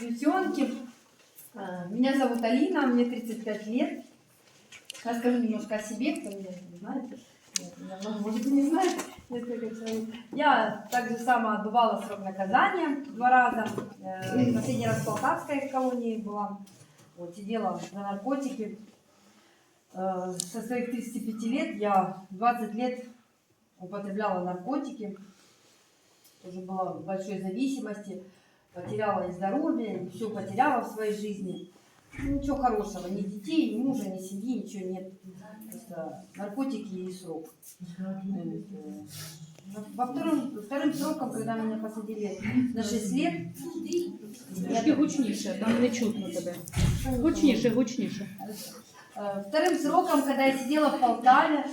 девчонки. А, Меня зовут Алина, мне 35 лет. Расскажу немножко о себе, кто меня не знает. Нет, меня много, может, и не знает несколько человек. Я также сама отбывала срок наказания два раза. Э, Последний раз в Полтавской колонии была. Вот, сидела за наркотики. Э, Со своих 35 лет я 20 лет употребляла наркотики. Тоже была в большой зависимости Потеряла и здоровье, все потеряла в своей жизни. Ну, Ничего хорошего, ни детей, ни мужа, ни семьи, ничего нет. Просто наркотики и срок. Э, Во втором, вторым сроком, когда меня посадили на 6 лет, Трошки гучніше, там не чутно тебе. Гучніше, гучніше. Э, Вторым сроком, когда я сидела в Полтаве,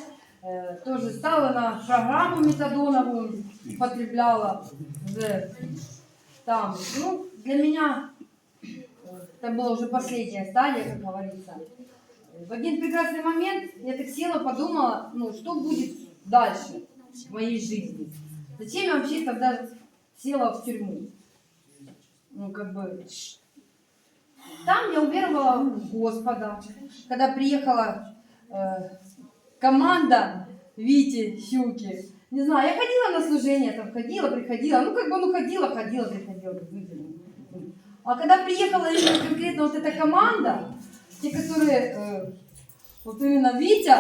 э, тоже стала на программу метадоновую, потребляла уже там. Ну, для меня это была уже последняя стадия, как говорится. В один прекрасный момент я так села, подумала, ну, что будет дальше в моей жизни. Зачем я вообще тогда села в тюрьму? Ну, как бы, там я уверовала в Господа. Когда приехала э, команда Вити Щуки, не знаю, я ходила на служение, там ходила, приходила, ну как бы, ну ходила, ходила, приходила. А когда приехала именно конкретно вот эта команда, те, которые, э, вот именно Витя,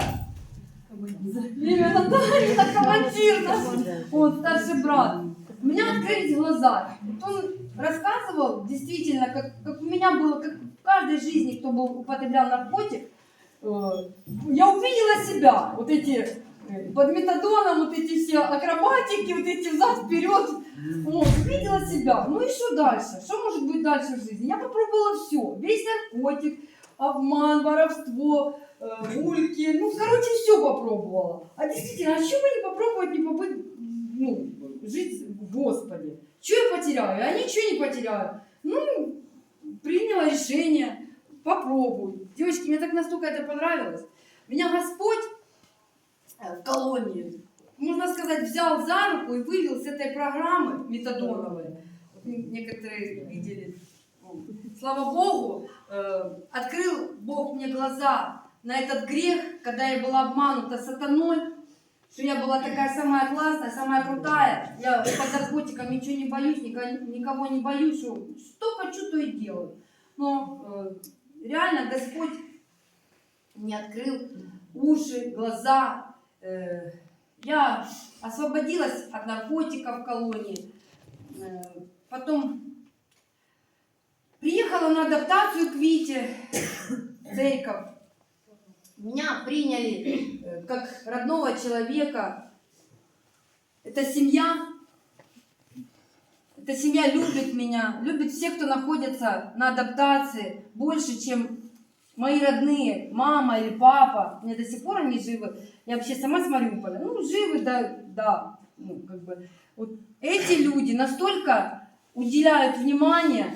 именно, да, именно командир наш, вот, старший брат, у меня открылись глаза. Вот он рассказывал действительно, как, как у меня было, как в каждой жизни, кто был, употреблял наркотик, э, я увидела себя, вот эти под метадоном, вот эти все акробатики, вот эти взад вперед, вот, увидела себя. Ну и что дальше? Что может быть дальше в жизни? Я попробовала все, весь наркотик, обман, воровство, э, ульки, ну, короче, все попробовала. А действительно, а что бы не попробовать, не побыть, ну, жить в Господе? Что я потеряю? Я ничего не потеряю. Ну, приняла решение, попробуй. Девочки, мне так настолько это понравилось. Меня Господь колонии, можно сказать, взял за руку и вывел с этой программы метадоновой. Некоторые видели. Слава Богу, э, открыл Бог мне глаза на этот грех, когда я была обманута сатаной, что я была такая самая классная, самая крутая. Я под наркотиком ничего не боюсь, никого, не боюсь, что хочу, то и делаю. Но э, реально Господь мне открыл уши, глаза. Э, я освободилась от наркотиков в колонии. Э, потом приехала на адаптацию к Вите, в церковь. Меня приняли э, как родного человека. Это семья. Эта семья любит меня, любит всех, кто находится на адаптации, больше, чем мои родные, мама или папа. Мне до сих пор они живы. Я вообще сама с Мариуполя. Ну, живы, да, да. Ну, как бы. Вот эти люди настолько уделяют внимание,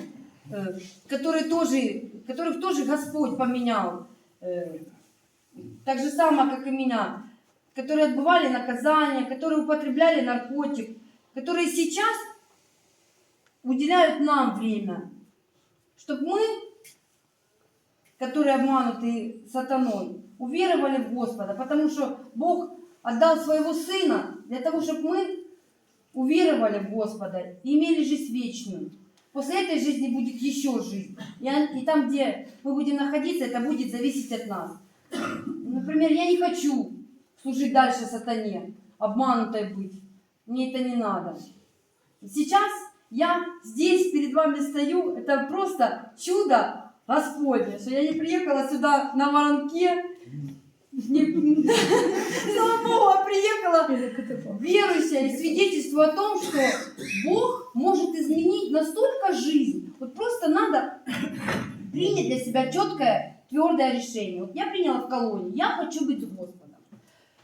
э, которые тоже, которых тоже Господь поменял. Э, так же само, как и меня, которые отбывали наказание, которые употребляли наркотик, которые сейчас уделяют нам время, чтобы мы, которые обмануты сатаной, уверовали в Господа, потому что Бог отдал своего Сына для того, чтобы мы уверовали в Господа и имели жизнь вечную. После этой жизни будет еще жизнь. И, там, где мы будем находиться, это будет зависеть от нас. Например, я не хочу служить дальше сатане, обманутой быть. Мне это не надо. Сейчас я здесь перед вами стою, это просто чудо Господне, что я не приехала сюда на воронке, не- слава Богу, а приехала верующая и свидетельство о том, что Бог может изменить настолько жизнь. Вот просто надо принять для себя четкое, твердое решение. Вот я приняла в колонии, я хочу быть Господом.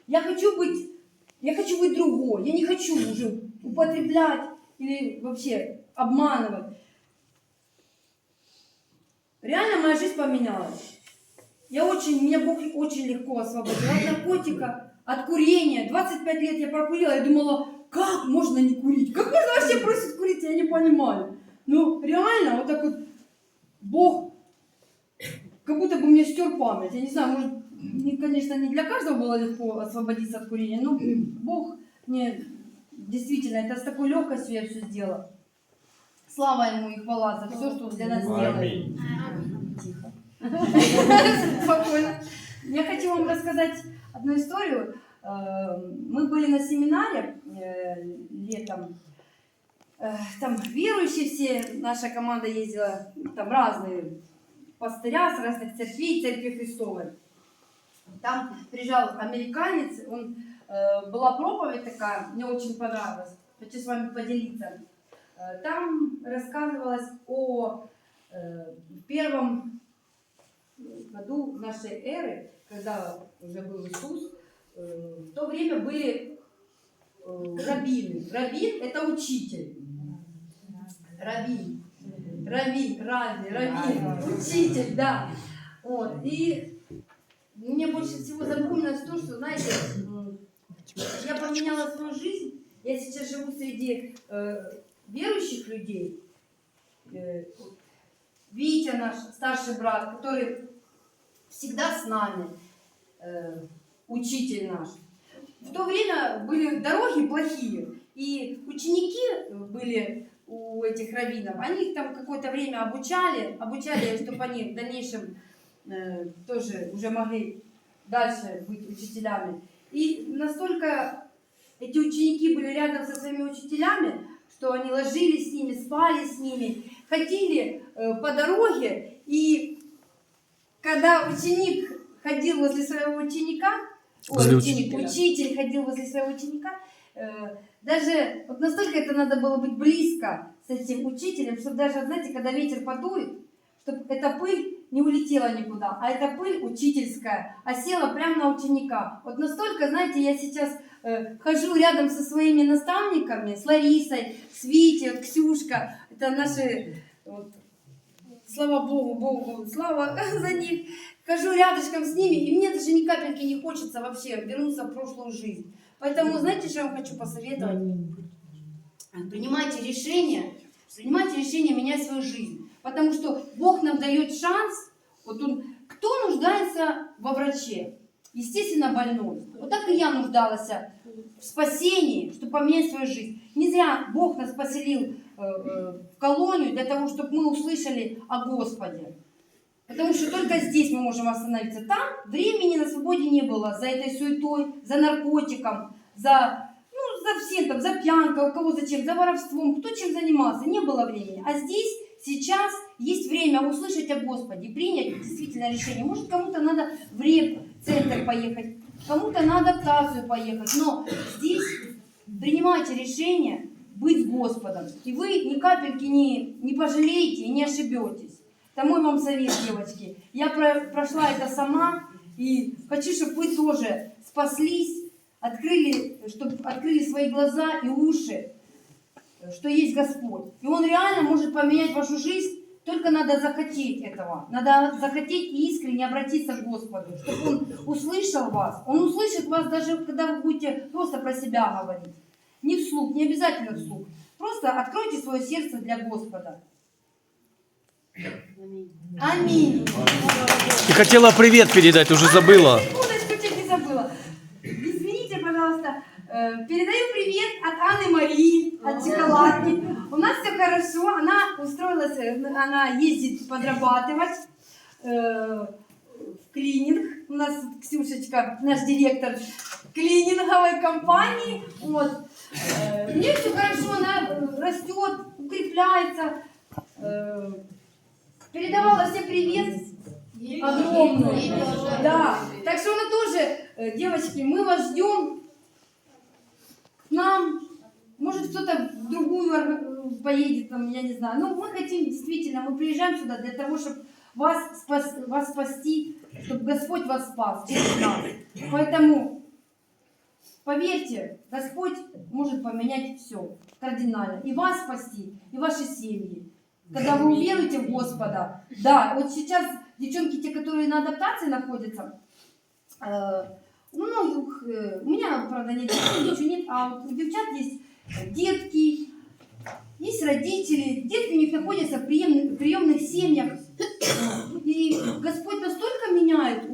Я хочу быть, я хочу быть другой. Я не хочу уже употреблять или вообще обманывать. Реально моя жизнь поменялась. Я очень, меня Бог очень легко освободил от наркотика, от курения. 25 лет я прокурила, я думала, как можно не курить? Как можно вообще бросить курить, я не понимаю. Ну, реально, вот так вот Бог как будто бы мне стер память. Я не знаю, может, не- конечно, не для каждого было легко освободиться от курения, но Бог мне действительно это с такой легкостью я все сделала. Слава ему и хвала за все, что он для нас делает. Аминь. Тихо. Спокойно. Я хочу вам рассказать одну историю. Э, Мы были на семинаре э, летом. Э, Там верующие все, наша команда ездила, там разные пастыря с разных церквей, церкви Христовой. Там приезжал американец, он, была проповедь такая, мне очень понравилась. Хочу с вами поделиться. Э, Там рассказывалось о э, первом году нашей эры, когда уже был Иисус, э, в то время были э, раввины. Раввин – это учитель. Раввин. Раввин, раввин, раввин, учитель, да. Вот. И мне больше всего запомнилось то, что, знаете, я поменяла свою жизнь. Я сейчас живу среди э, верующих людей. Э, Витя наш старший брат, который всегда с нами, э, учитель наш. В то время были дороги плохие, и ученики были у этих раввинов, они их там какое-то время обучали, обучали, чтобы они в дальнейшем э, тоже уже могли дальше быть учителями. И настолько эти ученики были рядом со своими учителями, что они ложились с ними, спали с ними, ходили э, по дороге, и когда ученик ходил возле своего ученика, ой, Возле ученик, учителя. учитель ходил возле своего ученика, э, даже вот настолько это надо было быть близко с этим учителем, чтобы даже, знаете, когда ветер подует, чтобы эта пыль не улетела никуда, а эта пыль учительская, а села прямо на ученика. Вот настолько, знаете, я сейчас э, хожу рядом со своими наставниками, с Ларисой, с Витей, вот Ксюшка, это наши, вот, слава Богу, Богу, слава за них. Хожу рядышком с ними, и мне даже ни капельки не хочется вообще вернуться в прошлую жизнь. Поэтому, знаете, что я вам хочу посоветовать? Принимайте решение, принимайте решение менять свою жизнь. Потому что Бог нам дает шанс. Вот он, кто нуждается во враче? Естественно, больной. Вот так и я нуждалась в спасении, чтобы поменять свою жизнь. Не зря Бог нас поселил э, э, в колонию для того, чтобы мы услышали о Господе. Потому что только здесь мы можем остановиться. Там времени на свободе не было за этой суетой, за наркотиком, за, ну, за всем, там, за пьянкой, у кого зачем, за воровством, кто чем занимался, не было времени. А здесь, сейчас есть время услышать о Господе, принять действительно решение. Может, кому-то надо в реп-центр поехать, кому-то на адаптацию поехать, но здесь принимайте решение быть с Господом, и вы ни капельки не, не пожалеете и не ошибетесь. Это мой вам совет, девочки. Я про- прошла это сама, и хочу, чтобы вы тоже спаслись, открыли, чтобы открыли свои глаза и уши, что есть Господь. И Он реально может поменять вашу жизнь, только надо захотеть этого. Надо захотеть и искренне обратиться к Господу, чтобы Он услышал вас. Он услышит вас даже, когда вы будете просто про себя говорить. Не вслух, не обязательно вслух. Просто откройте свое сердце для Господа. Аминь. Ты хотела привет передать, уже забыла. Секундочку, чуть не забыла. Извините, пожалуйста. Э, Передаю привет от Анны Марии, от шоколадки. У нас все хорошо. Она устроилась, э, она ездит подрабатывать э, в клининг. У нас Ксюшечка, наш директор клининговой компании. Вот. Э, Мне все хорошо, она э, растет, укрепляется. Э, Передавала всем привет. Огромный. Да. Так что она тоже, э, девочки, мы вас ждем к нам. Может, кто-то в другую орга- поедет, там, я не знаю. Но мы хотим действительно, мы приезжаем сюда для того, чтобы вас, спас, вас спасти, чтобы Господь вас спас через. Поэтому поверьте, Господь может поменять все кардинально. И вас спасти, и ваши семьи. Когда вы уверуете в Господа. Да, вот сейчас девчонки, те, которые на адаптации находятся, э, у многих, э, у меня, правда, нет ничего нет, а у девчат есть э, детки, есть родители, детки у них находятся в приемных, приемных семьях. И Господь настолько меняет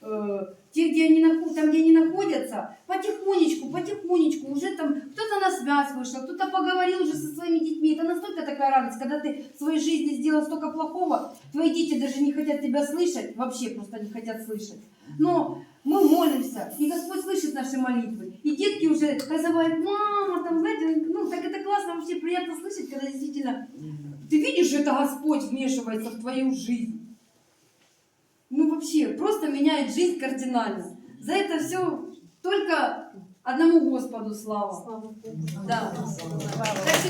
э, те, где они, там, где они находятся, потихонечку, потихонечку, уже там кто-то на связь вышел, кто-то поговорил уже со своими детьми. Это настолько такая радость, когда ты в своей жизни сделал столько плохого, твои дети даже не хотят тебя слышать, вообще просто не хотят слышать. Но мы молимся, и Господь слышит наши молитвы. И детки уже называют, мама, там, знаете, ну, так это классно, вообще приятно слышать, когда действительно ты видишь, что это Господь вмешивается в твою жизнь. Ну, вообще, просто меняет жизнь кардинально. За это все только одному Господу слава. Да. Так что